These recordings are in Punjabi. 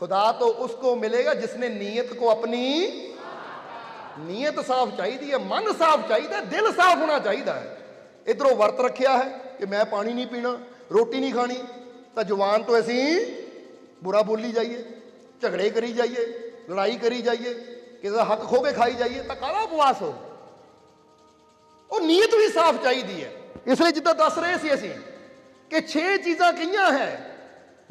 खुदा तो उसको मिलेगा जिसने नीयत को अपनी ਨੀਅਤ ਸਾਫ਼ ਚਾਹੀਦੀ ਹੈ ਮਨ ਸਾਫ਼ ਚਾਹੀਦਾ ਹੈ, ਦਿਲ ਸਾਫ਼ ਹੋਣਾ ਚਾਹੀਦਾ ਹੈ ਇਧਰੋਂ ਵਰਤ ਰੱਖਿਆ ਹੈ ਕਿ ਮੈਂ ਪਾਣੀ ਨਹੀਂ ਪੀਣਾ ਰੋਟੀ ਨਹੀਂ ਖਾਣੀ ਤਾਂ ਜਵਾਨ ਤੋਂ ਅਸੀਂ ਬੁਰਾ ਬੋਲੀ ਜਾਈਏ ਝਗੜੇ ਕਰੀ ਜਾਈਏ ਲੜਾਈ ਕਰੀ ਜਾਈਏ ਕਿਸੇ ਦਾ ਹੱਕ ਖੋ ਕੇ ਖਾਈ ਜਾਈਏ ਤਾਂ ਕਾਹਦਾ ਉਪਵਾਸ ਹੋ ਉਹ ਨੀਅਤ ਵੀ ਸਾਫ਼ ਚਾਹੀਦੀ ਹੈ ਇਸ ਲਈ ਜਿੱਦਾਂ ਦੱਸ ਰਹੇ ਸੀ ਅਸੀਂ ਕਿ 6 ਚੀਜ਼ਾਂ ਕਹੀਆਂ ਹੈ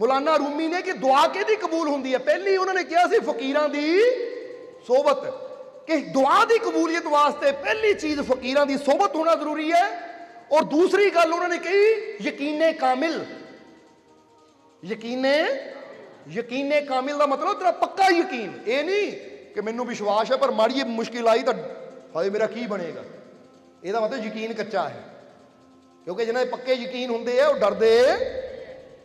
ਮੌਲਾਨਾ ਰੂਮੀ ਨੇ ਕਿ ਦੁਆ ਕਿਹਦੀ ਕਬੂਲ ਹੁੰਦੀ ਹੈ ਪਹਿਲੀ ਉਹਨਾਂ ਨੇ ਕਿਹਾ ਸੀ ਫਕੀਰਾਂ ਦੀ ਸੋਬਤ ਕਿ ਦੁਆ ਦੀ ਕਬੂਲੀਅਤ ਵਾਸਤੇ ਪਹਿਲੀ ਚੀਜ਼ ਫਕੀਰਾਂ ਦੀ ਸੋਬਤ ਹੋਣਾ ਜ਼ਰੂਰੀ ਹੈ ਔਰ ਦੂਸਰੀ ਗੱਲ ਉਹਨਾਂ ਨੇ ਕਹੀ ਯਕੀਨੇ ਕਾਮਿਲ ਯਕੀਨੇ ਯਕੀਨੇ ਕਾਮਿਲ ਦਾ ਮਤਲਬ ਤੇਰਾ ਪੱਕਾ ਯਕੀਨ ਇਹ ਨਹੀਂ ਕਿ ਮੈਨੂੰ ਵਿਸ਼ਵਾਸ ਹੈ ਪਰ ਮਾੜੀ ਜਿਹੀ ਮੁਸ਼ਕਿਲ ਆਈ ਤਾਂ ਹਾਏ ਮੇਰਾ ਕੀ ਬਣੇਗਾ ਇਹਦਾ ਮਤਲਬ ਯਕੀਨ ਕੱਚਾ ਹੈ ਕਿਉਂਕਿ ਜਿਹਨਾਂ ਦੇ ਪੱਕੇ ਯਕੀਨ ਹੁੰਦੇ ਆ ਉਹ ਡਰਦੇ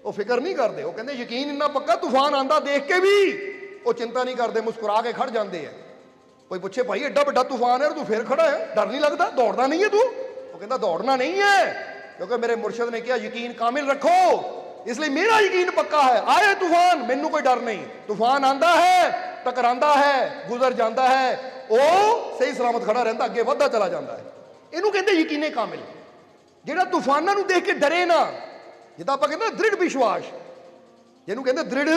ਉਹ ਫਿਕਰ ਨਹੀਂ ਕਰਦੇ। ਉਹ ਕਹਿੰਦੇ, ਯਕੀਨ ਇੰਨਾ ਪੱਕਾ ਤੂਫਾਨ ਆਂਦਾ ਦੇਖ ਕੇ ਵੀ, ਉਹ ਚਿੰਤਾ ਨਹੀਂ ਕਰਦੇ, ਮੁਸਕਰਾ ਕੇ ਖੜ ਜਾਂਦੇ ਆ। ਕੋਈ ਪੁੱਛੇ, ਭਾਈ ਐਡਾ ਵੱਡਾ ਤੂਫਾਨ ਹੈ, ਤੂੰ ਫੇਰ ਖੜਾ ਹੈ? ਡਰ ਨਹੀਂ ਲੱਗਦਾ? ਦੌੜਦਾ ਨਹੀਂ ਹੈ ਤੂੰ? ਉਹ ਕਹਿੰਦਾ, ਦੌੜਨਾ ਨਹੀਂ ਹੈ, ਕਿਉਂਕਿ ਮੇਰੇ ਮੁਰਸ਼ਿਦ ਨੇ ਕਿਹਾ, ਯਕੀਨ ਕਾਮਿਲ ਰੱਖੋ। ਇਸ ਲਈ ਮੇਰਾ ਯਕੀਨ ਪੱਕਾ ਹੈ। ਆਏ ਤੂਫਾਨ, ਮੈਨੂੰ ਕੋਈ ਡਰ ਨਹੀਂ। ਤੂਫਾਨ ਆਂਦਾ ਹੈ ਟਕਰਾਂਦਾ ਹੈ, ਗੁਜ਼ਰ ਜਾਂਦਾ ਹੈ। ਉਹ ਸਹੀ ਸਲਾਮਤ ਖੜਾ ਰਹਿੰਦਾ, ਅੱਗੇ ਵੱਧਦਾ ਚਲਾ ਜਾਂਦਾ ਹੈ। ਇਹਨੂੰ ਕਹਿੰਦੇ ਯਕੀਨੇ ਕਾਮਿਲ। ਜਿਹੜਾ ਤੂਫਾਨਾਂ ਨੂੰ ਦੇਖ ਕੇ ਡਰੇ ਨਾ ਜਿੱਦਾਂ ਆਪਾਂ ਕਹਿੰਦੇ ਦ੍ਰਿੜ ਵਿਸ਼ਵਾਸ। ਜਿਹਨੂੰ ਕਹਿੰਦੇ ਦ੍ਰਿੜ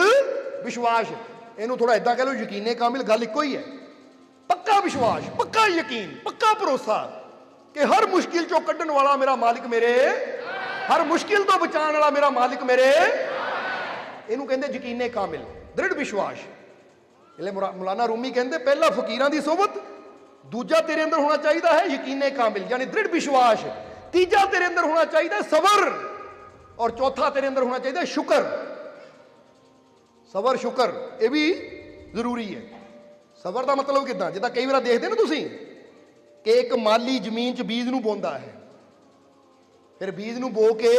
ਵਿਸ਼ਵਾਸ। ਇਹਨੂੰ ਥੋੜਾ ਇਦਾਂ ਕਹਿ ਲਓ, ਯਕੀਨੇ ਕਾਮਿਲ ਗੱਲ ਇੱਕੋ ਹੀ ਹੈ। ਪੱਕਾ ਵਿਸ਼ਵਾਸ, ਪੱਕਾ ਯਕੀਨ, ਪੱਕਾ ਭਰੋਸਾ ਕਿ ਹਰ ਮੁਸ਼ਕਿਲ ਚੋਂ ਕੱਢਣ ਵਾਲਾ ਮੇਰਾ ਮਾਲਿਕ ਮੇਰੇ ਹਰ ਮੁਸ਼ਕਿਲ ਤੋਂ ਬਚਾਉਣ ਵਾਲਾ ਮੇਰਾ ਮਾਲਿਕ ਮੇਰੇ ਇਹਨੂੰ ਕਹਿੰਦੇ ਯਕੀਨੇ ਕਾਮਿਲ, ਦ੍ਰਿੜ ਵਿਸ਼ਵਾਸ। ਇਹਲੇ ਮੌਲਾਨਾ ਰੂਮੀ ਕਹਿੰਦੇ, ਪਹਿਲਾ ਫਕੀਰਾਂ ਦੀ ਸੋਬਤ ਦੂਜਾ ਤੇਰੇ ਅੰਦਰ ਹੋਣਾ ਚਾਹੀਦਾ ਹੈ ਯਕੀਨੇ ਕਾਮਿਲ, ਯਾਨੀ ਦ੍ਰਿੜ ਵਿਸ਼ਵਾਸ। ਤੀਜਾ ਤੇਰੇ ਅੰਦਰ ਹੋਣਾ ਚਾਹੀਦਾ ਸਬਰ। ਔਰ ਚੌਥਾ ਤੇਰੇ ਅੰਦਰ ਹੋਣਾ ਚਾਹੀਦਾ ਸ਼ੁਕਰ। ਸਬਰ, ਸ਼ੁਕਰ, ਇਹ ਵੀ ਜ਼ਰੂਰੀ ਹੈ। ਸਬਰ ਦਾ ਮਤਲਬ ਕਿਦਾਂ? ਜਿੱਦਾਂ ਕਈ ਵਾਰ ਦੇਖਦੇ ਨਾ ਤੁਸੀਂ ਕਿ ਇੱਕ ਮਾਲੀ ਜ਼ਮੀਨ 'ਚ ਬੀਜ ਨੂੰ ਬੋਂਦਾ ਹੈ। ਫਿਰ ਬੀਜ ਨੂੰ ਬੋ ਕੇ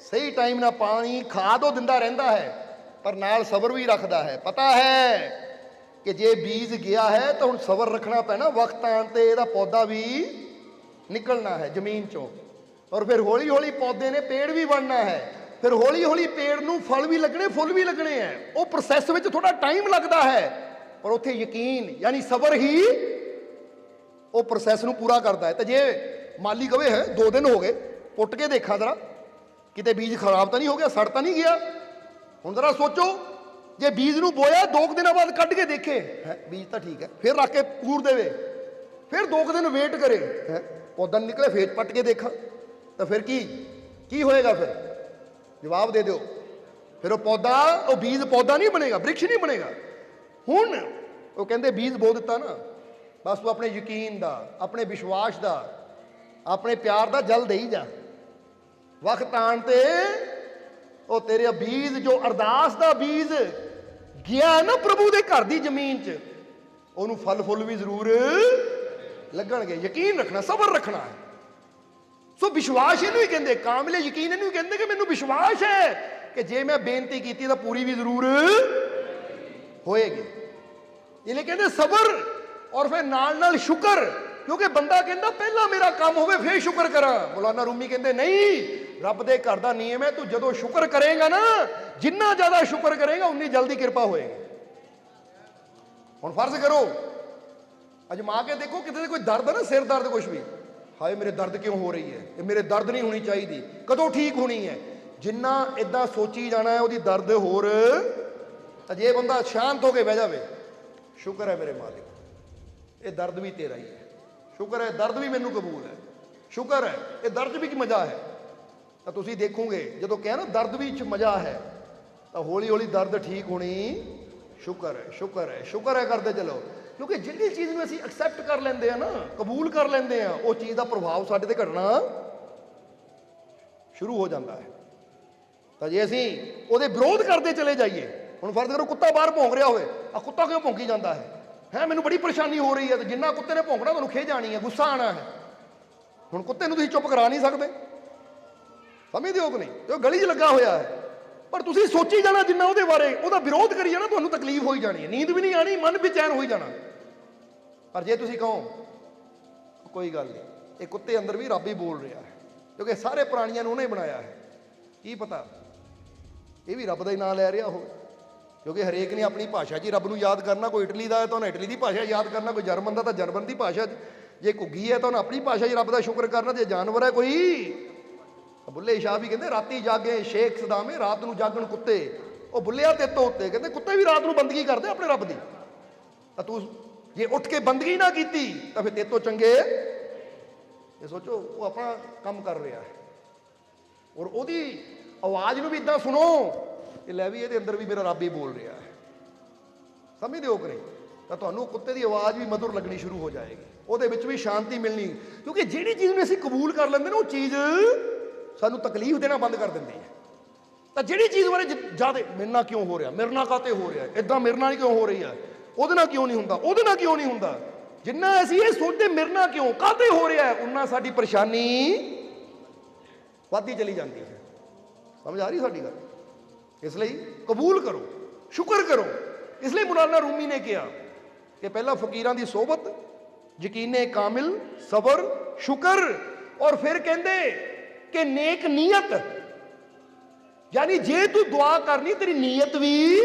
ਸਹੀ ਟਾਈਮ ਨਾਲ ਪਾਣੀ, ਖਾਦ ਉਹ ਦਿੰਦਾ ਰਹਿੰਦਾ ਹੈ, ਪਰ ਨਾਲ ਸਬਰ ਵੀ ਰੱਖਦਾ ਹੈ। ਪਤਾ ਹੈ ਕਿ ਜੇ ਬੀਜ ਗਿਆ ਹੈ ਤਾਂ ਹੁਣ ਸਬਰ ਰੱਖਣਾ ਪੈਣਾ। ਵਕਤ ਆਉਣ ਤੇ ਇਹਦਾ ਪੌਦਾ ਵੀ ਨਿਕਲਣਾ ਹੈ ਜ਼ਮੀਨ 'ਚੋਂ। ਔਰ ਫਿਰ ਹੌਲੀ ਹੌਲੀ ਪੌਦੇ ਨੇ ਪੇੜ ਵੀ ਬਣਨਾ ਹੈ। ਫਿਰ ਹੌਲੀ ਹੌਲੀ ਪੇੜ ਨੂੰ ਫਲ ਵੀ ਲੱਗਣੇ, ਫੁੱਲ ਵੀ ਲੱਗਣੇ ਹੈ ਉਹ ਪ੍ਰੋਸੈਸ ਵਿੱਚ ਥੋੜਾ ਟਾਈਮ ਲੱਗਦਾ ਹੈ। ਪਰ ਉੱਥੇ ਯਕੀਨ, ਯਾਨੀ ਸਬਰ ਹੀ ਉਹ ਪ੍ਰੋਸੈਸ ਨੂੰ ਪੂਰਾ ਕਰਦਾ ਹੈ। ਤੇ ਜੇ ਮਾਲੀ ਕਵੇ, ਹੈ 2 ਦਿਨ ਹੋ ਗਏ, ਪੁੱਟ ਕੇ ਦੇਖਾਂ ਜ਼ਰਾ। ਕਿਤੇ ਬੀਜ ਖਰਾਬ ਤਾਂ ਨਹੀਂ ਹੋ ਗਿਆ, ਸੜ ਤਾਂ ਨਹੀਂ ਗਿਆ? ਹੁਣ ਜ਼ਰਾ ਸੋਚੋ, ਜੇ ਬੀਜ ਨੂੰ ਬੋਇਆ 2 ਦਿਨਾਂ ਬਾਅਦ ਕੱਢ ਕੇ ਦੇਖੇ। ਹੈ, ਬੀਜ ਤਾਂ ਠੀਕ ਹੈ। ਫਿਰ ਰੱਖ ਕੇ ਪੂਰ ਦੇਵੇ। ਫਿਰ 2 ਦਿਨ ਵੇਟ ਕਰੇ। ਹੈ, ਪੌਦਾ ਨਿਕਲੇ ਫੇਰ ਪੱਟ ਕੇ ਦੇਖਾਂ। ਤਾਂ ਫਿਰ ਕੀ? ਕੀ ਹੋਏਗਾ ਫਿਰ? ਜਵਾਬ ਦੇ ਦਿਓ। ਫਿਰ ਉਹ ਪੌਦਾ, ਉਹ ਬੀਜ ਪੌਦਾ ਨਹੀਂ ਬਣੇਗਾ, ਬ੍ਰਿਕਸ਼ ਨਹੀਂ ਬਣੇਗਾ। ਹੁਣ ਉਹ ਕਹਿੰਦੇ ਬੀਜ ਬੋ ਦਿੱਤਾ ਨਾ। ਬਸ ਤੂੰ ਆਪਣੇ ਯਕੀਨ ਦਾ, ਆਪਣੇ ਵਿਸ਼ਵਾਸ ਦਾ, ਆਪਣੇ ਪਿਆਰ ਦਾ ਜਲ ਦੇਈ ਜਾ। ਵਕਤ ਆਣ ਤੇ ਉਹ ਤੇਰੇ ਬੀਜ, ਜੋ ਅਰਦਾਸ ਦਾ ਬੀਜ ਗਿਆ ਨਾ ਪ੍ਰਭੂ ਦੇ ਘਰ ਦੀ ਜ਼ਮੀਨ 'ਚ, ਉਹਨੂੰ ਫਲ ਫੁੱਲ ਵੀ ਜ਼ਰੂਰ ਲੱਗਣਗੇ। ਯਕੀਨ ਰੱਖਣਾ, ਸਬਰ ਰੱਖਣਾ ਹੈ। ਸੋ ਵਿਸ਼ਵਾਸ ਇਹਨੂੰ ਹੀ ਕਹਿੰਦੇ, ਕਾਮਲੇ ਯਕੀਨ ਇਹਨੂੰ ਹੀ ਕਹਿੰਦੇ ਕਿ ਮੈਨੂੰ ਵਿਸ਼ਵਾਸ ਹੈ ਕਿ ਜੇ ਮੈਂ ਬੇਨਤੀ ਕੀਤੀ ਤਾਂ ਪੂਰੀ ਵੀ ਜ਼ਰੂਰ ਹੋਏਗੀ। ਇਹ ਲਈ ਕਹਿੰਦੇ, ਸਬਰ ਔਰ ਫਿਰ ਨਾਲ ਨਾਲ ਸ਼ੁਕਰ, ਕਿਉਂਕਿ ਬੰਦਾ ਕਹਿੰਦਾ, ਪਹਿਲਾਂ ਮੇਰਾ ਕੰਮ ਹੋਵੇ, ਫਿਰ ਸ਼ੁਕਰ ਕਰਾਂ। ਮੌਲਾਨਾ ਰੂਮੀ ਕਹਿੰਦੇ, ਨਹੀਂ, ਰੱਬ ਦੇ ਘਰ ਦਾ ਨਿਯਮ ਹੈ, ਤੂੰ ਜਦੋਂ ਸ਼ੁਕਰ ਕਰੇਗਾ ਨਾ, ਜਿੰਨਾ ਜ਼ਿਆਦਾ ਸ਼ੁਕਰ ਕਰੇਗਾ, ਉਨੀ ਜਲਦੀ ਕਿਰਪਾ ਹੋਏਗੀ। ਹੁਣ ਫਰਜ਼ ਕਰੋ, ਅਜਮਾ ਕੇ ਦੇਖੋ, ਕਿਤੇ ਕੋਈ ਦਰਦ ਹੈ ਨਾ, ਸਿਰ ਦਰਦ ਕੁਝ ਵੀ। ਹਾਏ ਮੇਰੇ ਦਰਦ ਕਿਉਂ ਹੋ ਰਹੀ ਹੈ? ਇਹ ਮੇਰੇ ਦਰਦ ਨਹੀਂ ਹੋਣੀ ਚਾਹੀਦੀ। ਕਦੋਂ ਠੀਕ ਹੋਣੀ ਹੈ? ਜਿੰਨਾ ਇਦਾਂ ਸੋਚੀ ਜਾਣਾ ਹੈ, ਉਹਦੀ ਦਰਦ ਹੋਰ ਤਾਂ ਜੇ ਬੰਦਾ ਸ਼ਾਂਤ ਹੋ ਕੇ ਬਹਿ ਜਾਵੇ। ਸ਼ੁਕਰ ਹੈ ਮੇਰੇ ਮਾਲਿਕ, ਇਹ ਦਰਦ ਵੀ ਤੇਰਾ ਹੀ ਹੈ। ਸ਼ੁਕਰ ਹੈ, ਦਰਦ ਵੀ ਮੈਨੂੰ ਕਬੂਲ ਹੈ। ਸ਼ੁਕਰ ਹੈ, ਇਹ ਦਰਦ ਵੀ ਕੀ ਮਜ਼ਾ ਹੈ। ਤਾਂ ਤੁਸੀਂ ਦੇਖੋਗੇ, ਜਦੋਂ ਕਹਿ ਨਾ ਦਰਦ ਵਿੱਚ ਮਜ਼ਾ ਹੈ, ਤਾਂ ਹੌਲੀ ਹੌਲੀ ਦਰਦ ਠੀਕ ਹੋਣੀ ਸ਼ੁਕਰ ਹੈ ਸ਼ੁਕਰ ਹੈ ਸ਼ੁਕਰ ਹੈ ਕਰਦੇ ਚਲੋ। ਕਿਉਂਕਿ ਜਿਹੜੀ ਚੀਜ਼ ਨੂੰ ਅਸੀਂ ਐਕਸੈਪਟ ਕਰ ਲੈਂਦੇ ਆ ਨਾ, ਕਬੂਲ ਕਰ ਲੈਂਦੇ ਆ ਉਹ ਚੀਜ਼ ਦਾ ਪ੍ਰਭਾਵ ਸਾਡੇ ਤੇ ਘਟਣਾ ਸ਼ੁਰੂ ਹੋ ਜਾਂਦਾ ਹੈ। ਤਾਂ ਜੇ ਅਸੀਂ ਉਹਦੇ ਵਿਰੋਧ ਕਰਦੇ ਚਲੇ ਜਾਈਏ, ਹੁਣ ਫਰਜ਼ ਕਰੋ ਕੁੱਤਾ ਬਾਹਰ ਭੌਂਕ ਰਿਹਾ ਹੋਵੇ ਆ ਕੁੱਤਾ ਕਿਉਂ ਭੌਂਕੀ ਜਾਂਦਾ ਹੈ? ਹੈ, ਮੈਨੂੰ ਬੜੀ ਪਰੇਸ਼ਾਨੀ ਹੋ ਰਹੀ ਹੈ, ਤੇ ਜਿੰਨਾ ਕੁੱਤੇ ਨੇ ਭੌਂਕਣਾ, ਤੁਹਾਨੂੰ ਖੇ ਜਾਣੀ ਹੈ, ਗੁੱਸਾ ਆਣਾ ਹੈ। ਹੁਣ ਕੁੱਤੇ ਨੂੰ ਤੁਸੀਂ ਚੁੱਪ ਕਰਾ ਨਹੀਂ ਸਕਦੇ। ਸਮਝਦੇ ਹੋ ਕਿ ਨਹੀਂ? ਤੇ ਉਹ ਗਲੀ 'ਚ ਲੱਗਾ ਹੋਇਆ ਹੈ। ਪਰ ਤੁਸੀਂ ਸੋਚੀ ਜਾਣਾ ਜਿੰਨਾ ਉਹਦੇ ਬਾਰੇ, ਉਹਦਾ ਵਿਰੋਧ ਕਰੀ ਜਾਣਾ ਤੁਹਾਨੂੰ ਤਕਲੀਫ ਹੋਈ ਜਾਣੀ ਹੈ, ਨੀਂਦ ਵੀ ਨਹੀਂ ਆਣੀ, ਮਨ ਬੇਚੈਨ ਹੋਈ ਜਾਣਾ। ਪਰ ਜੇ ਤੁਸੀਂ ਕਹੋ, ਕੋਈ ਗੱਲ ਨਹੀਂ, ਇਹ ਕੁੱਤੇ ਅੰਦਰ ਵੀ ਰੱਬ ਹੀ ਬੋਲ ਰਿਹਾ ਹੈ, ਕਿਉਂਕਿ ਸਾਰੇ ਪ੍ਰਾਣੀਆਂ ਨੂੰ ਉਹਨੇ ਬਣਾਇਆ ਹੈ। ਕੀ ਪਤਾ, ਇਹ ਵੀ ਰੱਬ ਦਾ ਹੀ ਨਾਮ ਲੈ ਰਿਹਾ ਹੋਵੇ, ਕਿਉਂਕਿ ਹਰੇਕ ਨੇ ਆਪਣੀ ਭਾਸ਼ਾ 'ਚ ਹੀ ਰੱਬ ਨੂੰ ਯਾਦ ਕਰਨਾ, ਕੋਈ ਇਟਲੀ ਦਾ ਹੈ ਤਾਂ ਉਹਨੇ ਇਟਲੀ ਦੀ ਭਾਸ਼ਾ ਯਾਦ ਕਰਨਾ, ਕੋਈ ਜਰਮਨ ਦਾ ਤਾਂ ਜਰਮਨ ਦੀ ਭਾਸ਼ਾ 'ਚ, ਜੇ ਘੁੱਗੀ ਹੈ ਤਾਂ ਉਹਨੇ ਆਪਣੀ ਭਾਸ਼ਾ 'ਚ ਰੱਬ ਦਾ ਸ਼ੁਕਰ ਕਰਨਾ ਤੇ ਜੇ ਜਾਨਵਰ ਹੈ ਕੋਈ ਬੁੱਲੇ ਸ਼ਾਹ ਵੀ ਕਹਿੰਦੇ, ਰਾਤੀ ਜਾਗੇ ਸ਼ੇਖ ਸਦਾਮੇ, ਰਾਤ ਨੂੰ ਜਾਗਣ ਕੁੱਤੇ। ਉਹ ਬੁੱਲਿਆ ਤੇ ਤੋਂ ਕਹਿੰਦੇ, ਕੁੱਤੇ ਵੀ ਰਾਤ ਨੂੰ ਬੰਦਗੀ ਕਰਦੇ ਆਪਣੇ ਰੱਬ ਦੀ। ਤਾਂ ਤੂੰ ਜੇ ਉੱਠ ਕੇ ਬੰਦਗੀ ਨਾ ਕੀਤੀ, ਤਾਂ ਫਿਰ ਤੇਰੇ ਚੰਗੇ ਇਹ ਸੋਚੋ, ਉਹ ਆਪਣਾ ਕੰਮ ਕਰ ਰਿਹਾ ਹੈ। ਔਰ ਉਹਦੀ ਆਵਾਜ਼ ਨੂੰ ਵੀ ਇਦਾਂ ਸੁਣੋ ਇਹ ਲੈ ਵੀ ਇਹਦੇ ਅੰਦਰ ਵੀ ਮੇਰਾ ਰੱਬ ਹੀ ਬੋਲ ਰਿਹਾ ਹੈ। ਸਮਝਦੇ ਹੋ ਕਿ ਤਾਂ ਤੁਹਾਨੂੰ ਕੁੱਤੇ ਦੀ ਆਵਾਜ਼ ਵੀ ਮధుਰ ਲੱਗਣੀ ਸ਼ੁਰੂ ਹੋ ਜਾਏਗੀ। ਉਹਦੇ ਵਿੱਚ ਵੀ ਸ਼ਾਂਤੀ ਮਿਲਣੀ। ਕਿਉਂਕਿ ਜਿਹੜੀ ਚੀਜ਼ ਨੂੰ ਅਸੀਂ ਕਬੂਲ ਕਰ ਲੈਂਦੇ ਨਾ, ਉਹ ਚੀਜ਼ ਸਾਨੂੰ ਤਕਲੀਫ ਦੇਣਾ ਬੰਦ ਕਰ ਦਿੰਦੀ ਹੈ। ਤਾਂ ਜਿਹੜੀ ਚੀਜ਼ ਬਾਰੇ ਜ਼ਿਆਦਾ ਮੇਰੇ ਨਾਲ ਕਿਉਂ ਹੋ ਰਿਹਾ? ਮੇਰੇ ਨਾਲ ਕਾਤੇ ਹੋ ਰਿਹਾ? ਇਦਾਂ ਮੇਰੇ ਨਾਲ ਕਿਉਂ ਹੋ ਰਹੀ ਹੈ? ਉਹਦੇ ਨਾਲ ਕਿਉਂ ਨਹੀਂ ਹੁੰਦਾ? ਉਹਦੇ ਨਾਲ ਕਿਉਂ ਨਹੀਂ ਹੁੰਦਾ? ਜਿੰਨਾ ਅਸੀਂ ਇਹ ਸੋਚਦੇ ਮੇਰੇ ਨਾਲ ਕਿਉਂ? ਕਾਤੇ ਹੋ ਰਿਹਾ ਉਨਾ ਸਾਡੀ ਪਰੇਸ਼ਾਨੀ ਵੱਧਦੀ ਚਲੀ ਜਾਂਦੀ ਹੈ। ਸਮਝ ਆ ਰਹੀ ਸਾਡੀ ਗੱਲ? ਇਸ ਲਈ ਕਬੂਲ ਕਰੋ, ਸ਼ੁਕਰ ਕਰੋ। ਇਸ ਲਈ ਮੌਲਾਨਾ ਰੂਮੀ ਨੇ ਕਿਹਾ ਕਿ ਪਹਿਲਾਂ ਫਕੀਰਾਂ ਦੀ ਸੋਬਤ, ਯਕੀਨੇ ਕਾਮਿਲ, ਸਬਰ, ਸ਼ੁਕਰ, ਔਰ ਫਿਰ ਕਹਿੰਦੇ ਕਿ ਨੇਕ ਨੀਅਤ। ਯਾਨੀ ਜੇ ਤੂੰ ਦੁਆ ਕਰਨੀ, ਤੇਰੀ ਨੀਅਤ ਵੀ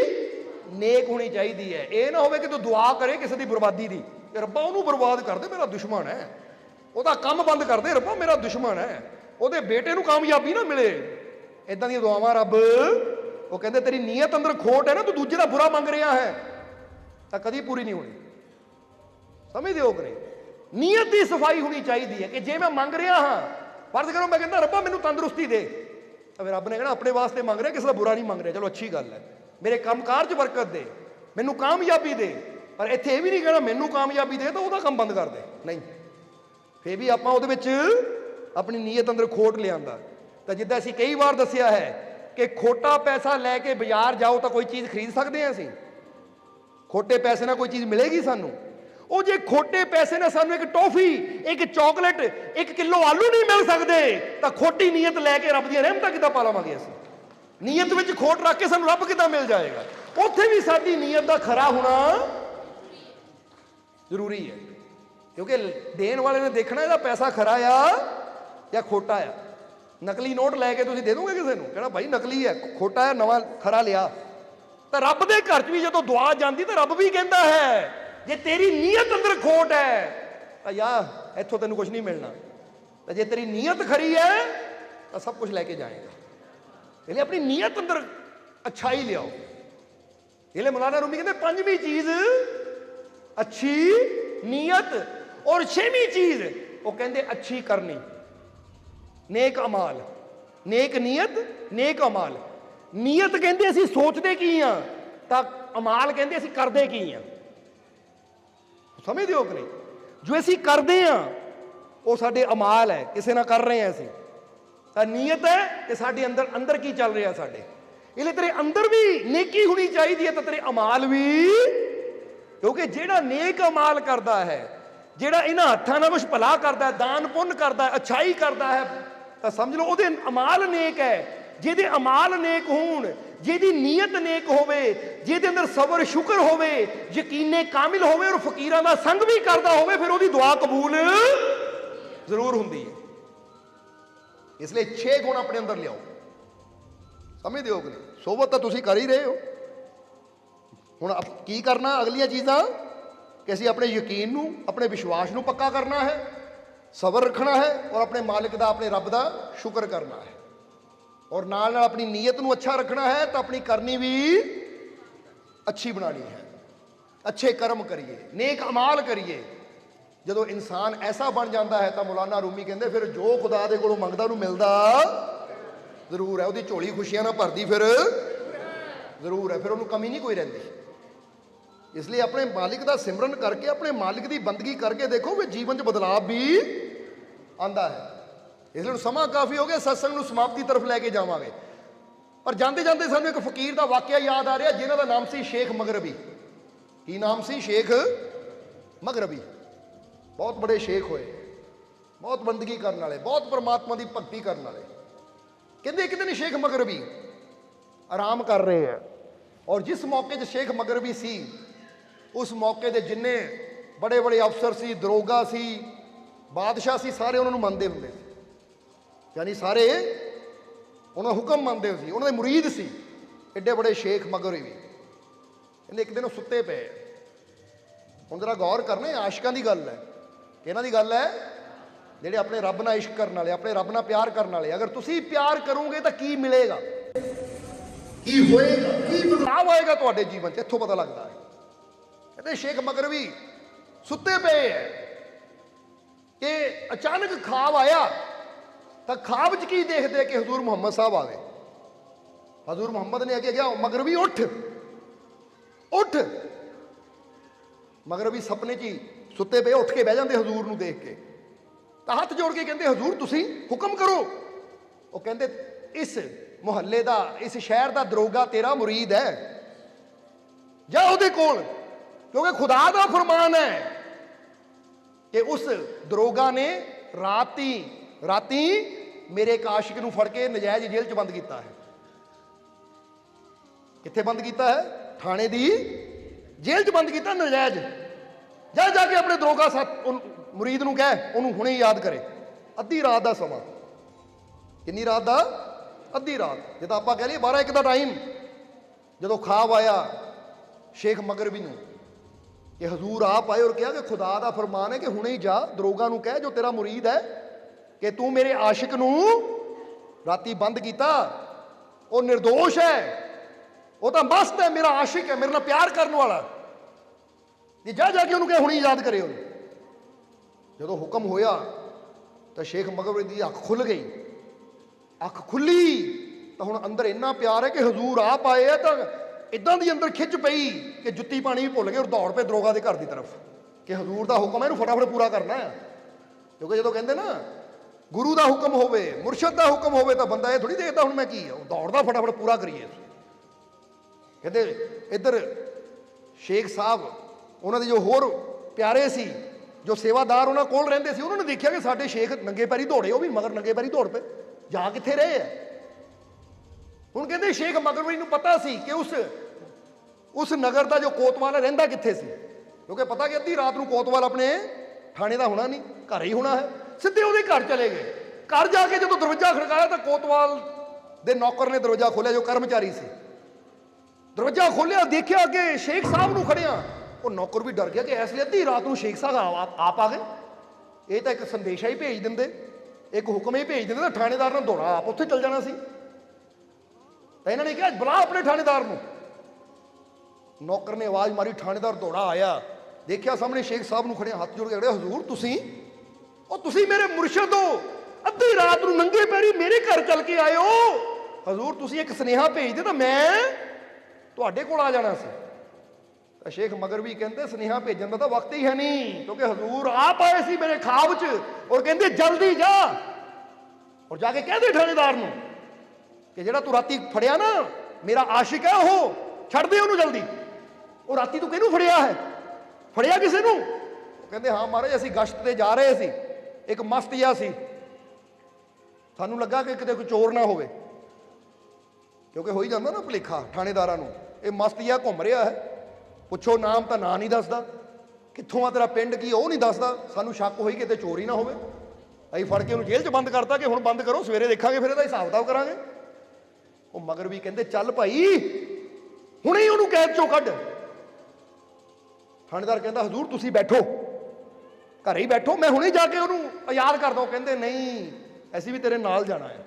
ਨੇਕ ਹੋਣੀ ਚਾਹੀਦੀ ਹੈ। ਇਹ ਨਾ ਹੋਵੇ ਕਿ ਤੂੰ ਦੁਆ ਕਰੇ ਕਿਸੇ ਦੀ ਬਰਬਾਦੀ ਦੀ। ਕਿ ਰੱਬਾ, ਉਹਨੂੰ ਬਰਬਾਦ ਕਰ ਦੇ, ਮੇਰਾ ਦੁਸ਼ਮਣ ਹੈ। ਉਹਦਾ ਕੰਮ ਬੰਦ ਕਰ ਦੇ, ਰੱਬਾ, ਮੇਰਾ ਦੁਸ਼ਮਣ ਹੈ। ਉਹਦੇ ਬੇਟੇ ਨੂੰ ਕਾਮਯਾਬੀ ਨਾ ਮਿਲੇ। ਇਦਾਂ ਦੀਆਂ ਦੁਆਵਾਂ ਰੱਬ, ਉਹ ਕਹਿੰਦੇ, ਤੇਰੀ ਨੀਅਤ ਅੰਦਰ ਖੋਟ ਹੈ ਨਾ, ਤੂੰ ਦੂਜੇ ਦਾ ਬੁਰਾ ਮੰਗ ਰਿਹਾ ਹੈ। ਤਾਂ ਕਦੀ ਪੂਰੀ ਨਹੀਂ ਹੋਣੀ। ਸਮਝਦੇ ਹੋ ਕਿ ਨਹੀਂ? ਨੀਅਤ ਦੀ ਸਫ਼ਾਈ ਹੋਣੀ ਚਾਹੀਦੀ ਹੈ ਕਿ ਜੇ ਮੈਂ ਮੰਗ ਰਿਹਾ ਹਾਂ ਫਰਜ਼ ਕਰੋ, ਮੈਂ ਕਹਿੰਦਾ, ਰੱਬਾ, ਮੈਨੂੰ ਤੰਦਰੁਸਤੀ ਦੇ। ਤਾਂ ਫਿਰ ਰੱਬ ਨੇ ਕਹਿਣਾ, ਆਪਣੇ ਵਾਸਤੇ ਮੰਗ ਰਿਹਾ, ਕਿਸੇ ਦਾ ਬੁਰਾ ਨਹੀਂ ਮੰਗ ਰਿਹਾ। ਚਲੋ, ਅੱਛੀ ਗੱਲ ਹੈ। ਮੇਰੇ ਕੰਮਕਾਰ 'ਚ ਬਰਕਤ ਦੇ। ਮੈਨੂੰ ਕਾਮਯਾਬੀ ਦੇ। ਪਰ ਇੱਥੇ ਇਹ ਵੀ ਨਹੀਂ ਕਹਿਣਾ, ਮੈਨੂੰ ਕਾਮਯਾਬੀ ਦੇ, ਤਾਂ ਉਹਦਾ ਕੰਮ ਬੰਦ ਕਰ ਦੇ। ਨਹੀਂ। ਫੇਰ ਵੀ ਆਪਾਂ ਉਹਦੇ ਵਿੱਚ ਆਪਣੀ ਨੀਅਤ ਅੰਦਰ ਖੋਟ ਲਿਆਂਦਾ। ਤਾਂ ਜਿੱਦਾਂ ਅਸੀਂ ਕਈ ਵਾਰ ਦੱਸਿਆ ਹੈ ਕਿ ਖੋਟਾ ਪੈਸਾ ਲੈ ਕੇ ਬਾਜ਼ਾਰ ਜਾਓ ਤਾਂ ਕੋਈ ਚੀਜ਼ ਖਰੀਦ ਸਕਦੇ ਹਾਂ ਅਸੀਂ? ਖੋਟੇ ਪੈਸੇ ਨਾਲ ਕੋਈ ਚੀਜ਼ ਮਿਲੇਗੀ ਸਾਨੂੰ? ਉਹ ਜੇ ਖੋਟੇ ਪੈਸੇ ਨਾਲ ਸਾਨੂੰ ਇੱਕ ਟੌਫੀ, ਇੱਕ ਚਾਕਲੇਟ, ਇੱਕ ਕਿਲੋ ਆਲੂ ਨਹੀਂ ਮਿਲ ਸਕਦੇ, ਤਾਂ ਖੋਟੀ ਨੀਅਤ ਲੈ ਕੇ ਰੱਬ ਦੀਆਂ ਰਹਿਮਤਾਂ ਕਿੱਦਾਂ ਪਾ ਲਵਾਂਗੇ ਅਸੀਂ? ਨੀਅਤ ਵਿੱਚ ਖੋਟ ਰੱਖ ਕੇ ਸਾਨੂੰ ਰੱਬ ਕਿੱਦਾਂ ਮਿਲ ਜਾਏਗਾ? ਉੱਥੇ ਵੀ ਸਾਡੀ ਨੀਅਤ ਦਾ ਖਰਾ ਹੋਣਾ ਜ਼ਰੂਰੀ ਹੈ। ਕਿਉਂਕਿ ਦੇਣ ਵਾਲੇ ਨੇ ਦੇਖਣਾ ਇਹਦਾ ਪੈਸਾ ਖਰਾ ਆ ਜਾਂ ਖੋਟਾ ਆ? ਨਕਲੀ ਨੋਟ ਲੈ ਕੇ ਤੁਸੀਂ ਦੇ ਦੋਗੇ ਕਿਸੇ ਨੂੰ? ਕਹਿਣਾ ਭਾਈ ਨਕਲੀ ਹੈ, ਖੋਟਾ ਹੈ, ਨਵਾਂ ਖਰਾ ਲਿਆ। ਤਾਂ ਰੱਬ ਦੇ ਘਰ 'ਚ ਵੀ ਜਦੋਂ ਦੁਆ ਜਾਂਦੀ ਤਾਂ ਰੱਬ ਵੀ ਕਹਿੰਦਾ ਹੈ। ਜੇ ਤੇਰੀ ਨੀਅਤ ਅੰਦਰ ਖੋਟ ਹੈ, ਤਾਂ ਯਾ ਇੱਥੋਂ ਤੈਨੂੰ ਕੁਝ ਨਹੀਂ ਮਿਲਣਾ। ਤਾਂ ਜੇ ਤੇਰੀ ਨੀਅਤ ਖਰੀ ਹੈ, ਤਾਂ ਸਭ ਕੁਝ ਲੈ ਕੇ ਜਾਏਗਾ। ਇਹ ਆਪਣੀ ਨੀਅਤ ਅੰਦਰ ਅੱਛਾਈ ਲਿਆਓ। ਇਹ ਮੌਲਾਨਾ ਰੂਮੀ ਕਹਿੰਦੇ, ਪੰਜਵੀਂ ਚੀਜ਼, ਅੱਛੀ ਨੀਅਤ ਔਰ ਛੇਵੀਂ ਚੀਜ਼, ਉਹ ਕਹਿੰਦੇ, ਅੱਛੀ ਕਰਨੀ। ਨੇਕ ਅਮਾਲ, ਨੇਕ ਨੀਅਤ, ਨੇਕ ਅਮਾਲ। ਨੀਅਤ ਕਹਿੰਦੇ ਅਸੀਂ ਸੋਚਦੇ ਕੀ ਆ, ਤਾਂ ਅਮਾਲ ਕਹਿੰਦੇ ਅਸੀਂ ਕਰਦੇ ਕੀ ਆ। ਸਮਝਦੇ ਹੋ ਕਿ ਨਹੀਂ? ਜੋ ਅਸੀਂ ਕਰਦੇ ਆ ਉਹ ਸਾਡੇ ਅਮਾਲ ਹੈ, ਕਿਸੇ ਨਾਲ ਕਰ ਰਹੇ ਆ ਅਸੀਂ। ਤਾਂ ਨੀਅਤ ਹੈ ਕਿ ਸਾਡੇ ਅੰਦਰ ਅੰਦਰ ਕੀ ਚੱਲ ਰਿਹਾ ਸਾਡੇ। ਇਹ ਲਈ ਤੇਰੇ ਅੰਦਰ ਵੀ ਨੇਕੀ ਹੋਣੀ ਚਾਹੀਦੀ ਹੈ, ਤਾਂ ਤੇਰੇ ਅਮਾਲ ਵੀ। ਕਿਉਂਕਿ ਜਿਹੜਾ ਨੇਕ ਅਮਾਲ ਕਰਦਾ ਹੈ, ਜਿਹੜਾ ਇਹਨਾਂ ਹੱਥਾਂ ਨਾਲ ਕੁਝ ਭਲਾ ਕਰਦਾ ਹੈ, ਦਾਨ ਪੁੰਨ ਕਰਦਾ ਹੈ, ਅਛਾਈ ਕਰਦਾ ਹੈ, ਤਾਂ ਸਮਝ ਲਓ ਉਹਦੇ ਅਮਾਲ ਨੇਕ ਹੈ। ਜਿਹਦੇ ਅਮਾਲ ਨੇਕ ਹੋਣ ਜਿਹਦੀ ਨੀਅਤ ਨੇਕ ਹੋਵੇ, ਜਿਹਦੇ ਅੰਦਰ ਸਬਰ ਸ਼ੁਕਰ ਹੋਵੇ, ਯਕੀਨੇ ਕਾਮਿਲ ਹੋਵੇ ਔਰ ਫਕੀਰਾਂ ਦਾ ਸੰਗ ਵੀ ਕਰਦਾ ਹੋਵੇ, ਫਿਰ ਉਹਦੀ ਦੁਆ ਕਬੂਲ ਜ਼ਰੂਰ ਹੁੰਦੀ ਹੈ। ਇਸ ਲਈ 6 ਗੁਣ ਆਪਣੇ ਅੰਦਰ ਲਿਆਓ। ਸਮਝਦੇ ਹੋ ਕਿ ਨਹੀਂ? ਸੋਬਤ ਤਾਂ ਤੁਸੀਂ ਕਰ ਹੀ ਰਹੇ ਹੋ। ਹੁਣ ਕੀ ਕਰਨਾ ਅਗਲੀਆਂ ਚੀਜ਼ਾਂ? ਕਿ ਅਸੀਂ ਆਪਣੇ ਯਕੀਨ ਨੂੰ, ਆਪਣੇ ਵਿਸ਼ਵਾਸ ਨੂੰ ਪੱਕਾ ਕਰਨਾ ਹੈ, ਸਬਰ ਰੱਖਣਾ ਹੈ ਔਰ ਆਪਣੇ ਮਾਲਿਕ ਦਾ, ਆਪਣੇ ਰੱਬ ਦਾ ਸ਼ੁਕਰ ਕਰਨਾ ਹੈ। ਔਰ ਨਾਲ ਨਾਲ ਆਪਣੀ ਨੀਅਤ ਨੂੰ ਅੱਛਾ ਰੱਖਣਾ ਹੈ ਤਾਂ ਆਪਣੀ ਕਰਨੀ ਵੀ ਅੱਛੀ ਬਣਾਣੀ ਹੈ। ਅੱਛੇ ਕਰਮ ਕਰੀਏ, ਨੇਕ ਅਮਾਲ ਕਰੀਏ। ਜਦੋਂ ਇਨਸਾਨ ਐਸਾ ਬਣ ਜਾਂਦਾ ਹੈ ਤਾਂ ਮੌਲਾਨਾ ਰੂਮੀ ਕਹਿੰਦੇ, ਫਿਰ ਜੋ ਖੁਦਾ ਦੇ ਕੋਲੋਂ ਮੰਗਦਾ ਉਹਨੂੰ ਮਿਲਦਾ ਜ਼ਰੂਰ ਹੈ। ਉਹਦੀ ਝੋਲੀ ਖੁਸ਼ੀਆਂ ਨਾਲ ਭਰਦੀ ਫਿਰ ਜ਼ਰੂਰ ਹੈ। ਫਿਰ ਉਹਨੂੰ ਕਮੀ ਨਹੀਂ ਕੋਈ ਰਹਿੰਦੀ। ਇਸ ਲਈ ਆਪਣੇ ਮਾਲਿਕ ਦਾ ਸਿਮਰਨ ਕਰਕੇ, ਆਪਣੇ ਮਾਲਿਕ ਦੀ ਬੰਦਗੀ ਕਰਕੇ ਦੇਖੋ ਵੀ ਜੀਵਨ 'ਚ ਬਦਲਾਅ ਵੀ ਆਂਦਾ ਹੈ। ਇਸ ਲਈ ਸਮਾਂ ਕਾਫੀ ਹੋ ਗਿਆ, ਸਤਸੰਗ ਨੂੰ ਸਮਾਪਤੀ ਤਰਫ ਲੈ ਕੇ ਜਾਵਾਂਗੇ। ਪਰ ਜਾਂਦੇ ਜਾਂਦੇ ਸਾਨੂੰ ਇੱਕ ਫਕੀਰ ਦਾ ਵਾਕਿਆ ਯਾਦ ਆ ਰਿਹਾ, ਜਿਨ੍ਹਾਂ ਦਾ ਨਾਮ ਸੀ ਸ਼ੇਖ ਮਗਰਬੀ। ਕੀ ਨਾਮ ਸੀ? ਸ਼ੇਖ ਮਗਰਬੀ। ਬਹੁਤ ਬੜੇ ਸ਼ੇਖ ਹੋਏ। ਬਹੁਤ ਬੰਦਗੀ ਕਰਨ ਵਾਲੇ, ਬਹੁਤ ਪਰਮਾਤਮਾ ਦੀ ਭਗਤੀ ਕਰਨ ਵਾਲੇ। ਕਹਿੰਦੇ ਇੱਕ ਦਿਨ ਸ਼ੇਖ ਮਗਰਬੀ ਆਰਾਮ ਕਰ ਰਹੇ ਹੈ ਔਰ ਜਿਸ ਮੌਕੇ 'ਚ ਸ਼ੇਖ ਮਗਰਬੀ ਸੀ, ਉਸ ਮੌਕੇ ਦੇ ਜਿੰਨੇ ਬੜੇ ਬੜੇ ਅਫਸਰ ਸੀ, ਦਰੋਗਾ ਸੀ, ਬਾਦਸ਼ਾਹ ਸੀ, ਸਾਰੇ ਉਹਨਾਂ ਨੂੰ ਮੰਨਦੇ ਹੁੰਦੇ ਸੀ। ਯਾਨੀ ਸਾਰੇ ਉਹਨਾਂ ਹੁਕਮ ਮੰਨਦੇ ਸੀ, ਉਹਨਾਂ ਦੇ ਮੁਰੀਦ ਸੀ ਐਡੇ ਬੜੇ ਸ਼ੇਖ ਮਗਰ ਵੀ। ਕਹਿੰਦੇ ਇੱਕ ਦਿਨ ਉਹ ਸੁੱਤੇ ਪਏ ਹੁਣ ਜਰਾ ਗੌਰ ਕਰਨਾ, ਇਹ ਆਸ਼ਿਕਾਂ ਦੀ ਗੱਲ ਹੈ। ਇਹਨਾਂ ਦੀ ਗੱਲ ਹੈ? ਜਿਹੜੇ ਆਪਣੇ ਰੱਬ ਨਾਲ ਇਸ਼ਕ ਕਰਨ ਵਾਲੇ, ਆਪਣੇ ਰੱਬ ਨਾਲ ਪਿਆਰ ਕਰਨ ਵਾਲੇ। ਅਗਰ ਤੁਸੀਂ ਪਿਆਰ ਕਰੋਗੇ ਤਾਂ ਕੀ ਮਿਲੇਗਾ? ਕੀ ਹੋਏਗਾ? ਕੀ ਬਦਲਾਅ ਹੋਏਗਾ ਤੁਹਾਡੇ ਜੀਵਨ 'ਚ, ਇੱਥੋਂ ਪਤਾ ਲੱਗਦਾ ਹੈ। ਕਹਿੰਦੇ ਸ਼ੇਖ ਮਗਰ ਵੀ ਸੁੱਤੇ ਪਏ ਹੈ ਕਿ ਅਚਾਨਕ ਖਾਬ ਆਇਆ। ਤਾਂ ਖਾਬ 'ਚ ਕੀ ਦੇਖਦੇ ਕਿ ਹਜ਼ੂਰ ਮੁਹੰਮਦ ਸਾਹਿਬ ਆਵੇ? ਹਜ਼ੂਰ ਮੁਹੰਮਦ ਨੇ ਅੱਗੇ ਕਿਹਾ ਮਗਰਬੀ ਉੱਠ ਉੱਠ। ਮਗਰਵੀ ਸੁਪਨੇ 'ਚ ਹੀ ਸੁੱਤੇ ਪਏ, ਉੱਠ ਕੇ ਬਹਿ ਜਾਂਦੇ ਹਜ਼ੂਰ ਨੂੰ ਦੇਖ ਕੇ। ਤਾਂ ਹੱਥ ਜੋੜ ਕੇ ਕਹਿੰਦੇ, ਹਜ਼ੂਰ, ਤੁਸੀਂ ਹੁਕਮ ਕਰੋ। ਉਹ ਕਹਿੰਦੇ, ਇਸ ਮੁਹੱਲੇ ਦਾ, ਇਸ ਸ਼ਹਿਰ ਦਾ ਦਰੋਗਾ ਤੇਰਾ ਮੁਰੀਦ ਹੈ। ਜਾ ਉਹਦੇ ਕੋਲ, ਕਿਉਂਕਿ ਖੁਦਾ ਦਾ ਫਰਮਾਨ ਹੈ ਕਿ ਉਸ ਦਰੋਗਾ ਨੇ ਰਾਤੀ ਰਾਤੀ ਮੇਰੇ ਇੱਕ ਆਸ਼ਿਕ ਨੂੰ ਫੜ ਕੇ ਨਜਾਇਜ਼ ਜੇਲ੍ਹ 'ਚ ਬੰਦ ਕੀਤਾ ਹੈ। ਕਿੱਥੇ ਬੰਦ ਕੀਤਾ ਹੈ? ਥਾਣੇ ਦੀ ਜੇਲ੍ਹ 'ਚ ਬੰਦ ਕੀਤਾ ਨਜਾਇਜ਼। ਜਾ ਜਾ ਕੇ ਆਪਣੇ ਦਰੋਗਾ ਸਾਥ ਮੁਰੀਦ ਨੂੰ ਕਹਿ, ਉਹਨੂੰ ਹੁਣੇ ਯਾਦ ਕਰੇ। ਅੱਧੀ ਰਾਤ ਦਾ ਸਮਾਂ। ਕਿੰਨੀ ਰਾਤ ਦਾ? ਅੱਧੀ ਰਾਤ। ਜਿੱਦਾਂ ਆਪਾਂ ਕਹਿ ਲਈਏ 12 ਇੱਕ ਦਾ ਟਾਈਮ ਜਦੋਂ ਖਾਬ ਆਇਆ ਸ਼ੇਖ ਮਗਰਬੀ ਨੂੰ ਕਿ ਹਜ਼ੂਰ ਆਪ ਆਏ ਔਰ ਕਿਹਾ ਕਿ ਖੁਦਾ ਦਾ ਫਰਮਾਨ ਹੈ ਕਿ ਹੁਣੇ ਹੀ ਜਾ, ਦਰੋਗਾ ਨੂੰ ਕਹਿ, ਜੋ ਤੇਰਾ ਮੁਰੀਦ ਹੈ ਕਿ ਤੂੰ ਮੇਰੇ ਆਸ਼ਿਕ ਨੂੰ ਰਾਤੀ ਬੰਦ ਕੀਤਾ। ਉਹ નિર્ਦੋਸ਼ ਹੈ। ਉਹ ਤਾਂ ਮਸਤ ਹੈ, ਮੇਰਾ ਆਸ਼ਿਕ ਹੈ, ਮੇਰੇ ਨਾਲ ਪਿਆਰ ਕਰਨ ਵਾਲਾ। ਜੇ ਜਾ ਜਾ ਕੇ ਉਹਨੂੰ ਕਹੇ, ਹੁਣੀ ਯਾਦ ਕਰੇ ਉਹਨੂੰ। ਜਦੋਂ ਹੁਕਮ ਹੋਇਆ, ਤਾਂ ਸ਼ੇਖ ਮਗਰਬੀ ਦੀ ਅੱਖ ਖੁੱਲ ਗਈ। ਅੱਖ ਖੁੱਲੀ, ਤਾਂ ਹੁਣ ਅੰਦਰ ਇੰਨਾ ਪਿਆਰ ਹੈ ਕਿ ਹਜ਼ੂਰ ਆਪ ਆਏ ਆ, ਤਾਂ ਇਦਾਂ ਦੀ ਅੰਦਰ ਖਿੱਚ ਪਈ ਕਿ ਜੁੱਤੀ ਪਾਣੀ ਵੀ ਭੁੱਲ ਗਏ ਔਰ ਦੌੜ ਪਏ ਦਰੋਗਾ ਦੇ ਘਰ ਦੀ ਤਰਫ। ਕਿ ਹਜ਼ੂਰ ਦਾ ਹੁਕਮ ਹੈ, ਇਹਨੂੰ ਫਟਾਫਟ ਪੂਰਾ ਕਰਨਾ ਹੈ। ਕਿਉਂਕਿ ਜਦੋਂ ਕਹਿੰਦੇ ਨਾ ਗੁਰੂ ਦਾ ਹੁਕਮ ਹੋਵੇ, ਮੁਰਸ਼ਦ ਦਾ ਹੁਕਮ ਹੋਵੇ ਤਾਂ ਬੰਦਾ ਇਹ ਥੋੜੀ ਦੇਖਦਾ, ਹੁਣ ਮੈਂ ਕੀ ਆ? ਉਹ ਦੌੜਦਾ ਫਟਾਫਟ ਪੂਰਾ ਕਰੀਏ ਕਹਿੰਦੇ ਇੱਧਰ ਸ਼ੇਖ ਸਾਹਿਬ, ਉਹਨਾਂ ਦੇ ਜੋ ਹੋਰ ਪਿਆਰੇ ਸੀ, ਜੋ ਸੇਵਾਦਾਰ ਉਹਨਾਂ ਕੋਲ ਰਹਿੰਦੇ ਸੀ, ਉਹਨਾਂ ਨੇ ਦੇਖਿਆ ਕਿ ਸਾਡੇ ਸ਼ੇਖ ਨੰਗੇ ਪੈਰੀ ਦੌੜੇ, ਉਹ ਵੀ ਮਗਰ ਨੰਗੇ ਪੈਰੀ ਦੌੜ ਪਏ। ਜਾ ਕਿੱਥੇ ਰਹੇ ਆ? ਹੁਣ ਕਹਿੰਦੇ ਸ਼ੇਖ ਮਗਰਵੀ ਨੂੰ ਪਤਾ ਸੀ ਕਿ ਉਸ ਉਸ ਨਗਰ ਦਾ ਜੋ ਕੋਤਵਾਲ ਰਹਿੰਦਾ ਕਿੱਥੇ ਸੀ? ਕਿਉਂਕਿ ਪਤਾ ਕਿ ਅੱਧੀ ਰਾਤ ਨੂੰ ਕੋਤਵਾਲ ਆਪਣੇ ਥਾਣੇ ਦਾ ਹੋਣਾ ਨਹੀਂ, ਘਰ ਹੀ ਹੋਣਾ ਹੈ। ਸਿੱਧੇ ਉਹਦੇ ਘਰ ਚਲੇ ਗਏ। ਘਰ ਜਾ ਕੇ ਜਦੋਂ ਦਰਵਾਜ਼ਾ ਖੜਕਾਇਆ ਤਾਂ ਕੋਤਵਾਲ ਦੇ ਨੌਕਰ ਨੇ ਦਰਵਾਜ਼ਾ ਖੋਲ੍ਹਿਆ, ਜੋ ਕਰਮਚਾਰੀ ਸੀ। ਦਰਵਾਜ਼ਾ ਖੋਲ੍ਹਿਆ, ਦੇਖਿਆ ਕਿ ਸ਼ੇਖ ਸਾਹਿਬ ਨੂੰ ਖੜਿਆ। ਉਹ ਨੌਕਰ ਵੀ ਡਰ ਗਿਆ ਕਿ ਇਸ ਲਈ ਅੱਧੀ ਰਾਤ ਨੂੰ ਸ਼ੇਖ ਸਾਹਿਬ ਆਪ ਆ ਗਏ। ਇਹ ਤਾਂ ਇੱਕ ਸੰਦੇਸ਼ਾ ਹੀ ਭੇਜ ਦਿੰਦੇ। ਇੱਕ ਹੁਕਮ ਹੀ ਭੇਜ ਦਿੰਦੇ ਤਾਂ ਥਾਣੇਦਾਰ ਨੇ ਦੌੜਾ ਆਪ ਉੱਥੇ ਚੱਲ ਜਾਣਾ ਸੀ। ਤਾਂ ਇਹਨਾਂ ਨੇ ਕਿਹਾ, ਬੁਲਾ ਆਪਣੇ ਥਾਣੇਦਾਰ ਨੂੰ। ਨੌਕਰ ਨੇ ਆਵਾਜ਼ ਮਾਰੀ, ਥਾਣੇਦਾਰ ਦੌੜਾ ਆਇਆ। ਦੇਖਿਆ ਸਾਹਮਣੇ ਸ਼ੇਖ ਸਾਹਿਬ ਨੂੰ ਖੜਿਆ, ਹੱਥ ਜੋੜ ਕੇ ਖੜਿਆ, ਹਜ਼ੂਰ, ਤੁਸੀਂ ਉਹ ਤੁਸੀਂ ਮੇਰੇ ਮੁਰਸ਼ਿਦ ਹੋ। ਅੱਧੀ ਰਾਤ ਨੂੰ ਨੰਗੇ ਪੈਰੀ ਮੇਰੇ ਘਰ ਚੱਲ ਕੇ ਆਏ ਹੋ ਹਜ਼ੂਰ, ਤੁਸੀਂ ਇੱਕ ਸੁਨੇਹਾ ਭੇਜ ਦਿਓ ਤਾਂ ਮੈਂ ਤੁਹਾਡੇ ਕੋਲ ਆ ਜਾਣਾ ਸੀ। ਤਾਂ ਸ਼ੇਖ ਮਗਰਵੀ ਕਹਿੰਦੇ, ਸੁਨੇਹਾ ਭੇਜਣ ਦਾ ਤਾਂ ਵਕਤ ਹੀ ਹੈ ਨਹੀਂ, ਕਿਉਂਕਿ ਹਜ਼ੂਰ ਆਪ ਆਏ ਸੀ ਮੇਰੇ ਖਾਬ 'ਚ ਔਰ ਕਹਿੰਦੇ, ਜਲਦੀ ਜਾ। ਔਰ ਜਾ ਕੇ ਕਹਿ ਦੇ ਥਾਣੇਦਾਰ ਨੂੰ ਕਿ ਜਿਹੜਾ ਤੂੰ ਰਾਤੀ ਫੜਿਆ ਨਾ, ਮੇਰਾ ਆਸ਼ਿਕ ਹੈ ਉਹ, ਛੱਡ ਦੇ ਉਹਨੂੰ ਜਲਦੀ। ਉਹ ਰਾਤੀ ਤੂੰ ਕਿਹਨੂੰ ਫੜਿਆ ਹੈ? ਫੜਿਆ ਕਿਸੇ ਨੂੰ? ਉਹ ਕਹਿੰਦੇ, ਹਾਂ ਮਹਾਰਾਜ, ਅਸੀਂ ਗਸ਼ਤ ਤੇ ਜਾ ਰਹੇ ਸੀ। ਇੱਕ ਮਸਤ ਜਿਹਾ ਸੀ। ਸਾਨੂੰ ਲੱਗਾ ਕਿ ਕਿਤੇ ਕੋਈ ਚੋਰ ਨਾ ਹੋਵੇ। ਕਿਉਂਕਿ ਹੋਈ ਜਾਂਦਾ ਨਾ ਭੁਲੇਖਾ ਥਾਣੇਦਾਰਾਂ ਨੂੰ, ਇਹ ਮਸਤ ਜਿਹਾ ਘੁੰਮ ਰਿਹਾ ਹੈ। ਪੁੱਛੋ ਨਾਮ ਤਾਂ ਨਾਂ ਨਹੀਂ ਦੱਸਦਾ। ਕਿੱਥੋਂ ਆ ਤੇਰਾ ਪਿੰਡ ਕੀ ਉਹ ਨਹੀਂ ਦੱਸਦਾ। ਸਾਨੂੰ ਸ਼ੱਕ ਹੋਈ ਕਿਤੇ ਚੋਰੀ ਨਾ ਹੋਵੇ। ਅਸੀਂ ਫੜ ਕੇ ਉਹਨੂੰ ਜੇਲ੍ਹ 'ਚ ਬੰਦ ਕਰਤਾ ਕਿ ਹੁਣ ਬੰਦ ਕਰੋ, ਸਵੇਰੇ ਦੇਖਾਂਗੇ ਫਿਰ ਇਹਦਾ ਹਿਸਾਬ ਕਿਤਾਬ ਕਰਾਂਗੇ। ਉਹ ਮਗਰ ਵੀ ਕਹਿੰਦੇ, ਚੱਲ ਭਾਈ, ਹੁਣੇ ਉਹਨੂੰ ਕੈਦ ਚੋਂ ਕੱਢ। ਥਾਣੇਦਾਰ ਕਹਿੰਦਾ, ਹਜ਼ੂਰ, ਤੁਸੀਂ ਬੈਠੋ। ਘਰੇ ਹੀ ਬੈਠੋ, ਮੈਂ ਹੁਣੇ ਜਾ ਕੇ ਉਹਨੂੰ ਆਜ਼ਾਦ ਕਰ ਦੋ ਕਹਿੰਦੇ, ਨਹੀਂ, ਅਸੀਂ ਵੀ ਤੇਰੇ ਨਾਲ ਜਾਣਾ ਹੈ।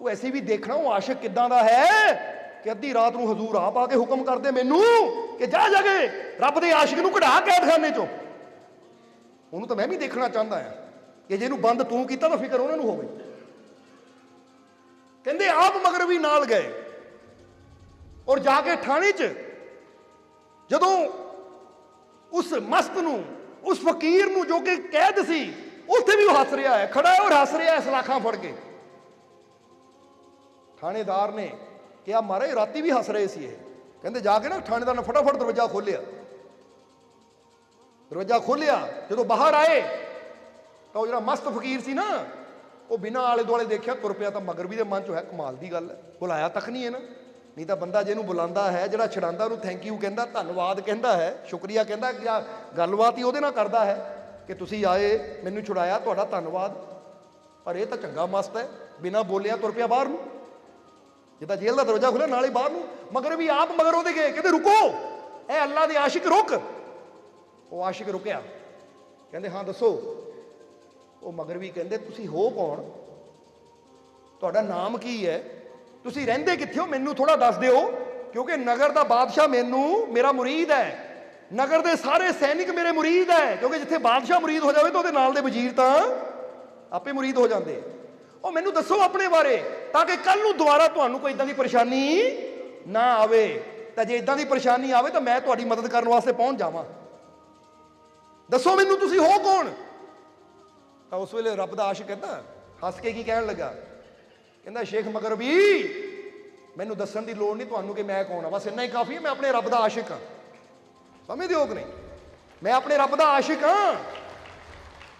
ਉਹ ਅਸੀਂ ਵੀ ਦੇਖਣਾ, ਉਹ ਆਸ਼ਿਕ ਕਿੱਦਾਂ ਦਾ ਹੈ ਕਿ ਅੱਧੀ ਰਾਤ ਨੂੰ ਹਜ਼ੂਰ ਆਪ ਆ ਕੇ ਹੁਕਮ ਕਰਦੇ ਮੈਨੂੰ ਕਿ ਜਾ ਜਾ ਕੇ ਰੱਬ ਦੇ ਆਸ਼ਿਕ ਨੂੰ ਕਢਾ ਕੈਦਖਾਨੇ ਚੋਂ। ਉਹਨੂੰ ਤਾਂ ਮੈਂ ਵੀ ਦੇਖਣਾ ਚਾਹੁੰਦਾ ਆ ਕਿ ਜੇ ਇਹਨੂੰ ਬੰਦ ਤੂੰ ਕੀਤਾ ਤਾਂ ਫਿਕਰ ਉਹਨਾਂ ਨੂੰ ਹੋਵੇ। ਕਹਿੰਦੇ, ਆਪ ਮਗਰ ਵੀ ਨਾਲ ਗਏ। ਔਰ ਜਾ ਕੇ ਥਾਣੇ 'ਚ ਜਦੋਂ ਉਸ ਮਸਤ ਨੂੰ ਉਸ ਫਕੀਰ ਨੂੰ ਜੋ ਕਿ ਕੈਦ ਸੀ, ਉੱਥੇ ਵੀ ਉਹ ਹੱਸ ਰਿਹਾ ਹੈ, ਖੜਾ ਹੈ ਔਰ ਹੱਸ ਰਿਹਾ ਹੈ ਸਲਾਖਾਂ ਫੜ ਕੇ। ਥਾਣੇਦਾਰ ਨੇ ਕਿਹਾ ਮਹਾਰਾਜ ਰਾਤੀ ਵੀ ਹੱਸ ਰਹੇ ਸੀ ਇਹ। ਕਹਿੰਦੇ, ਜਾ ਕੇ ਨਾ ਥਾਣੇਦਾਰ ਨੇ ਫਟਾਫਟ ਦਰਵਾਜ਼ਾ ਖੋਲ੍ਹਿਆ। ਦਰਵਾਜ਼ਾ ਖੋਲ੍ਹਿਆ, ਜਦੋਂ ਬਾਹਰ ਆਏ, ਤਾਂ ਉਹ ਜਿਹੜਾ ਮਸਤ ਫਕੀਰ ਸੀ ਨਾ, ਉਹ ਬਿਨਾਂ ਆਲੇ ਦੁਆਲੇ ਦੇਖਿਆ, ਤੁਰ ਪਿਆ ਤਾਂ ਮਗਰ ਵੀ ਦੇ ਮਨ 'ਚ ਹੈ, ਕਮਾਲ ਦੀ ਗੱਲ ਹੈ। ਬੁਲਾਇਆ ਤੱਕ ਨਹੀਂ ਹੈ ਨਾ ਨਹੀਂ ਤਾਂ ਬੰਦਾ ਜਿਹਨੂੰ ਬੁਲਾਉਂਦਾ ਹੈ, ਜਿਹੜਾ ਛਡਾਉਂਦਾ ਉਹਨੂੰ ਥੈਂਕ ਯੂ ਕਹਿੰਦਾ, ਧੰਨਵਾਦ ਕਹਿੰਦਾ ਹੈ, ਸ਼ੁਕਰੀਆ ਕਹਿੰਦਾ, ਜਾਂ ਗੱਲਬਾਤ ਹੀ ਉਹਦੇ ਨਾਲ ਕਰਦਾ ਹੈ ਕਿ ਤੁਸੀਂ ਆਏ, ਮੈਨੂੰ ਛੁਡਾਇਆ, ਤੁਹਾਡਾ ਧੰਨਵਾਦ। ਪਰ ਇਹ ਤਾਂ ਚੰਗਾ ਮਸਤ ਹੈ, ਬਿਨਾਂ ਬੋਲਿਆ ਤੁਰ ਪਿਆ ਬਾਹਰ ਨੂੰ। ਜਿੱਦਾਂ ਜੇਲ੍ਹ ਦਾ ਦਰਵਾਜ਼ਾ ਖੁੱਲਿਆ ਨਾਲ ਹੀ ਬਾਹਰ ਨੂੰ। ਮਗਰ ਵੀ ਆਪ ਮਗਰ ਉਹਦੇ ਗਏ, ਕਹਿੰਦੇ ਰੁਕੋ, ਇਹ ਅੱਲਾ ਦੇ ਆਸ਼ਿਕ ਰੁਕ। ਉਹ ਆਸ਼ਿਕ ਰੁਕਿਆ। ਕਹਿੰਦੇ, ਹਾਂ, ਦੱਸੋ। ਉਹ ਮਗਰ ਵੀ ਕਹਿੰਦੇ, ਤੁਸੀਂ ਹੋ ਕੌਣ? ਤੁਹਾਡਾ ਨਾਮ ਕੀ ਹੈ? ਤੁਸੀਂ ਰਹਿੰਦੇ ਕਿੱਥੇ ਹੋ? ਮੈਨੂੰ ਥੋੜਾ ਦੱਸ ਦਿਓ, ਕਿਉਂਕਿ ਨਗਰ ਦਾ ਬਾਦਸ਼ਾਹ ਮੈਨੂੰ, ਮੇਰਾ ਮੁਰੀਦ ਹੈ। ਨਗਰ ਦੇ ਸਾਰੇ ਸੈਨਿਕ ਮੇਰੇ ਮੁਰੀਦ ਹੈ, ਕਿਉਂਕਿ ਜਿੱਥੇ ਬਾਦਸ਼ਾਹ ਮੁਰੀਦ ਹੋ ਜਾਵੇ ਤਾਂ ਉਹਦੇ ਨਾਲ ਦੇ ਵਜ਼ੀਰ ਤਾਂ ਆਪੇ ਮੁਰੀਦ ਹੋ ਜਾਂਦੇ। ਉਹ ਮੈਨੂੰ ਦੱਸੋ ਆਪਣੇ ਬਾਰੇ, ਤਾਂ ਕਿ ਕੱਲ ਨੂੰ ਦੁਬਾਰਾ ਤੁਹਾਨੂੰ ਕੋਈ ਇਦਾਂ ਦੀ ਪਰੇਸ਼ਾਨੀ ਨਾ ਆਵੇ। ਤਾਂ ਜੇ ਇਦਾਂ ਦੀ ਪਰੇਸ਼ਾਨੀ ਆਵੇ ਤਾਂ ਮੈਂ ਤੁਹਾਡੀ ਮਦਦ ਕਰਨ ਵਾਸਤੇ ਪਹੁੰਚ ਜਾਵਾਂ। ਦੱਸੋ ਮੈਨੂੰ ਤੁਸੀਂ ਹੋ ਕੌਣ? ਤਾਂ ਉਸ ਵੇਲੇ ਰੱਬ ਦਾ ਆਸ਼ਿਕ ਕਹਿੰਦਾ ਹੱਸ ਕੇ ਕੀ ਕਹਿਣ ਲੱਗਾ? ਕਹਿੰਦਾ, ਸ਼ੇਖ ਮਗਰਵੀ ਮੈਨੂੰ ਦੱਸਣ ਦੀ ਲੋੜ ਨਹੀਂ ਤੁਹਾਨੂੰ ਕਿ ਮੈਂ ਕੌਣ ਆ। ਬਸ ਇੰਨਾ ਹੀ ਕਾਫੀ ਹੈ, ਮੈਂ ਆਪਣੇ ਰੱਬ ਦਾ ਆਸ਼ਿਕ ਹਾਂ। ਸਮਝਦੇ ਹੋ ਕਿ ਨਹੀਂ? ਮੈਂ ਆਪਣੇ ਰੱਬ ਦਾ ਆਸ਼ਿਕ ਹਾਂ।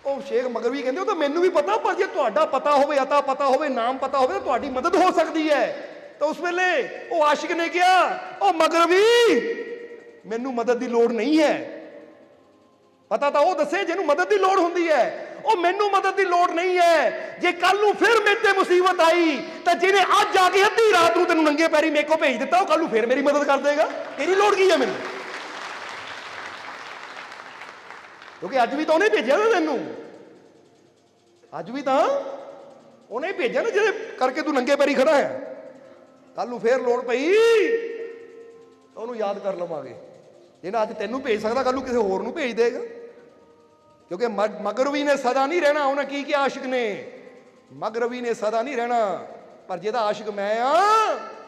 ਉਹ ਸ਼ੇਖ ਮਗਰਵੀ ਕਹਿੰਦੇ, ਉਹ ਤਾਂ ਮੈਨੂੰ ਵੀ ਪਤਾ, ਪਰ ਜੇ ਤੁਹਾਡਾ ਪਤਾ ਹੋਵੇ, ਅਤਾ ਪਤਾ ਹੋਵੇ, ਨਾਮ ਪਤਾ ਹੋਵੇ, ਤਾਂ ਤੁਹਾਡੀ ਮਦਦ ਹੋ ਸਕਦੀ ਹੈ। ਤਾਂ ਉਸ ਵੇਲੇ ਉਹ ਆਸ਼ਿਕ ਨੇ ਕਿਹਾ, ਉਹ ਮਗਰਵੀ ਮੈਨੂੰ ਮਦਦ ਦੀ ਲੋੜ ਨਹੀਂ ਹੈ। ਪਤਾ ਤਾਂ ਉਹ ਦੱਸੇ, ਜਿਹਨੂੰ ਮਦਦ ਦੀ ਲੋੜ ਹੁੰਦੀ ਹੈ। ਉਹ ਮੈਨੂੰ ਮਦਦ ਦੀ ਲੋੜ ਨਹੀਂ ਹੈ। ਜੇ ਕੱਲ ਨੂੰ ਫਿਰ ਮੇਰੇ ਤੇ ਮੁਸੀਬਤ ਆਈ, ਤਾਂ ਜਿਹਨੇ ਅੱਜ ਆ ਕੇ ਅੱਧੀ ਰਾਤ ਨੂੰ ਤੈਨੂੰ ਨੰਗੇ ਪੈਰੀ ਮੇਰੇ ਕੋ ਭੇਜ ਦਿੱਤਾ, ਉਹ ਕੱਲ ਨੂੰ ਫਿਰ ਮੇਰੀ ਮਦਦ ਕਰ ਦੇਗਾ। ਤੇਰੀ ਲੋੜ ਕੀ ਹੈ ਮੈਨੂੰ? ਕਿਉਂਕਿ ਅੱਜ ਵੀ ਤਾਂ ਉਹਨੇ ਭੇਜਿਆ ਨਾ ਤੈਨੂੰ। ਅੱਜ ਵੀ ਤਾਂ ਉਹਨੇ ਭੇਜਿਆ ਨਾ ਜਿਹਦੇ ਕਰਕੇ ਤੂੰ ਨੰਗੇ ਪੈਰੀ ਖੜਾ ਹੈ। ਕੱਲ ਨੂੰ ਫੇਰ ਲੋੜ ਪਈ ਉਹਨੂੰ ਯਾਦ ਕਰ ਲਵਾਂਗੇ। ਜਿਹਨਾਂ ਅੱਜ ਤੈਨੂੰ ਭੇਜ ਸਕਦਾ ਕੱਲ ਨੂੰ ਕਿਸੇ ਹੋਰ ਨੂੰ ਭੇਜ ਦੇਗਾ। ਕਿਉਂਕਿ ਮਗ- ਮਗਰਵੀ ਨੇ ਸਦਾ ਨਹੀਂ ਰਹਿਣਾ ਉਹਨੇ ਕੀ ਕਿਹਾ ਆਸ਼ਿਕ ਨੇ? ਮਗਰਵੀ ਨੇ ਸਦਾ ਨਹੀਂ ਰਹਿਣਾ, ਪਰ ਜਿਹਦਾ ਆਸ਼ਿਕ ਮੈਂ ਆ,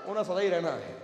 ਉਹਨਾਂ ਸਦਾ ਹੀ ਰਹਿਣਾ ਹੈ।